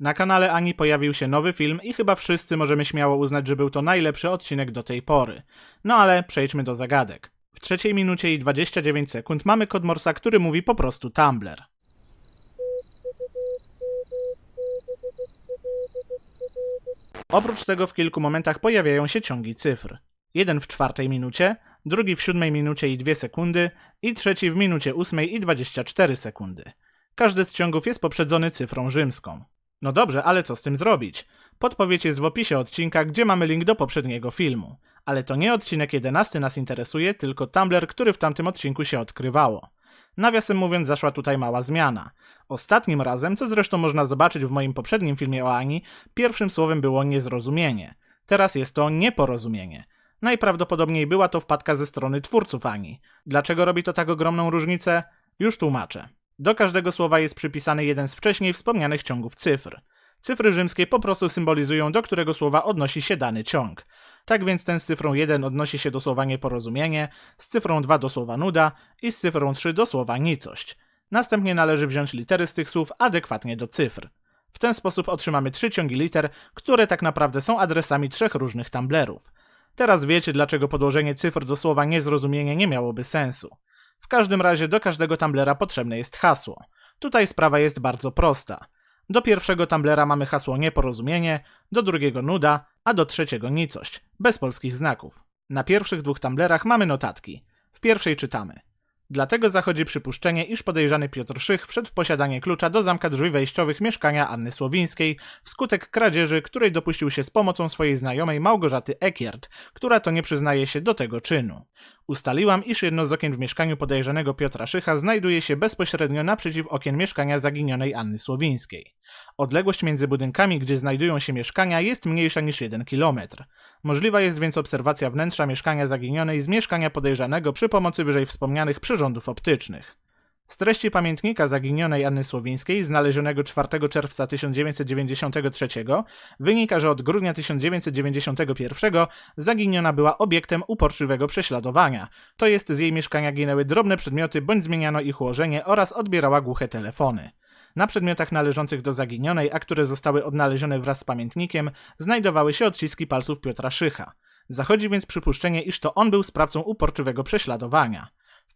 Na kanale Ani pojawił się nowy film i chyba wszyscy możemy śmiało uznać, że był to najlepszy odcinek do tej pory. No ale przejdźmy do zagadek. W trzeciej minucie i 29 sekund mamy kod Morsa, który mówi po prostu Tumblr. Oprócz tego w kilku momentach pojawiają się ciągi cyfr. Jeden w czwartej minucie, drugi w siódmej minucie i 2 sekundy i trzeci w minucie ósmej i 24 sekundy. Każdy z ciągów jest poprzedzony cyfrą rzymską. No dobrze, ale co z tym zrobić? Podpowiedź jest w opisie odcinka, gdzie mamy link do poprzedniego filmu. Ale to nie odcinek 11 nas interesuje, tylko Tumblr, który w tamtym odcinku się odkrywało. Nawiasem mówiąc, zaszła tutaj mała zmiana. Ostatnim razem, co zresztą można zobaczyć w moim poprzednim filmie o Ani, pierwszym słowem było niezrozumienie. Teraz jest to nieporozumienie. Najprawdopodobniej była to wpadka ze strony twórców Ani. Dlaczego robi to tak ogromną różnicę? Już tłumaczę. Do każdego słowa jest przypisany jeden z wcześniej wspomnianych ciągów cyfr. Cyfry rzymskie po prostu symbolizują, do którego słowa odnosi się dany ciąg. Tak więc ten z cyfrą 1 odnosi się do słowa nieporozumienie, z cyfrą 2 do słowa nuda i z cyfrą 3 do słowa nicość. Następnie należy wziąć litery z tych słów adekwatnie do cyfr. W ten sposób otrzymamy trzy ciągi liter, które tak naprawdę są adresami trzech różnych tumblerów. Teraz wiecie, dlaczego podłożenie cyfr do słowa niezrozumienie nie miałoby sensu. W każdym razie do każdego tumblera potrzebne jest hasło. Tutaj sprawa jest bardzo prosta. Do pierwszego tumblera mamy hasło nieporozumienie, do drugiego nuda, a do trzeciego nicość, bez polskich znaków. Na pierwszych dwóch tumblerach mamy notatki. W pierwszej czytamy. Dlatego zachodzi przypuszczenie, iż podejrzany Piotr Szych wszedł w posiadanie klucza do zamka drzwi wejściowych mieszkania Anny Słowińskiej wskutek kradzieży, której dopuścił się z pomocą swojej znajomej Małgorzaty Ekiert, która to nie przyznaje się do tego czynu. Ustaliłam, iż jedno z okien w mieszkaniu podejrzanego Piotra Szycha znajduje się bezpośrednio naprzeciw okien mieszkania zaginionej Anny Słowińskiej. Odległość między budynkami, gdzie znajdują się mieszkania, jest mniejsza niż 1 km. Możliwa jest więc obserwacja wnętrza mieszkania zaginionej z mieszkania podejrzanego przy pomocy wyżej wspomnianych przyrządów optycznych. Z treści pamiętnika zaginionej Anny Słowińskiej, znalezionego 4 czerwca 1993, wynika, że od grudnia 1991 zaginiona była obiektem uporczywego prześladowania, to jest z jej mieszkania ginęły drobne przedmioty bądź zmieniano ich ułożenie oraz odbierała głuche telefony. Na przedmiotach należących do zaginionej, a które zostały odnalezione wraz z pamiętnikiem, znajdowały się odciski palców Piotra Szycha. Zachodzi więc przypuszczenie, iż to on był sprawcą uporczywego prześladowania.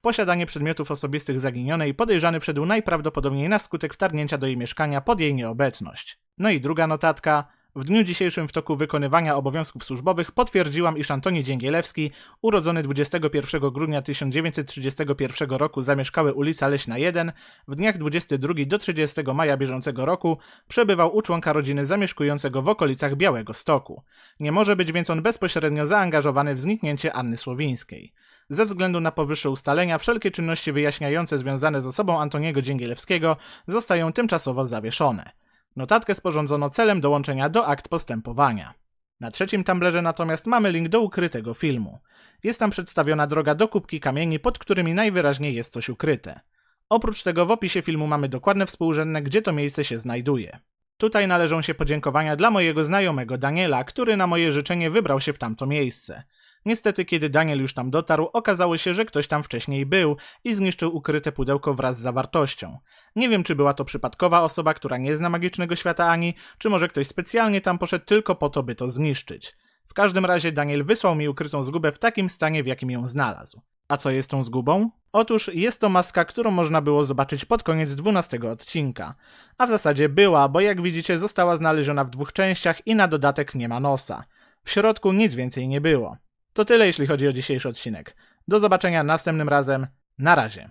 Posiadanie przedmiotów osobistych zaginionej podejrzany wszedł najprawdopodobniej na skutek wtargnięcia do jej mieszkania pod jej nieobecność. No i druga notatka. W dniu dzisiejszym w toku wykonywania obowiązków służbowych potwierdziłam, iż Antoni Dzięgielewski, urodzony 21 grudnia 1931 roku zamieszkały ulica Leśna 1, w dniach 22 do 30 maja bieżącego roku przebywał u członka rodziny zamieszkującego w okolicach Białego Stoku. Nie może być więc on bezpośrednio zaangażowany w zniknięcie Anny Słowińskiej. Ze względu na powyższe ustalenia, wszelkie czynności wyjaśniające związane z osobą Antoniego Dzięgielewskiego zostają tymczasowo zawieszone. Notatkę sporządzono celem dołączenia do akt postępowania. Na trzecim tumblerze natomiast mamy link do ukrytego filmu. Jest tam przedstawiona droga do kubki kamieni, pod którymi najwyraźniej jest coś ukryte. Oprócz tego w opisie filmu mamy dokładne współrzędne, gdzie to miejsce się znajduje. Tutaj należą się podziękowania dla mojego znajomego Daniela, który na moje życzenie wybrał się w tamto miejsce. Niestety, kiedy Daniel już tam dotarł, okazało się, że ktoś tam wcześniej był i zniszczył ukryte pudełko wraz z zawartością. Nie wiem, czy była to przypadkowa osoba, która nie zna magicznego świata Ani, czy może ktoś specjalnie tam poszedł tylko po to, by to zniszczyć. W każdym razie Daniel wysłał mi ukrytą zgubę w takim stanie, w jakim ją znalazł. A co jest tą zgubą? Otóż jest to maska, którą można było zobaczyć pod koniec 12 odcinka. A w zasadzie była, bo jak widzicie została znaleziona w dwóch częściach i na dodatek nie ma nosa. W środku nic więcej nie było. To tyle jeśli chodzi o dzisiejszy odcinek. Do zobaczenia następnym razem. Na razie.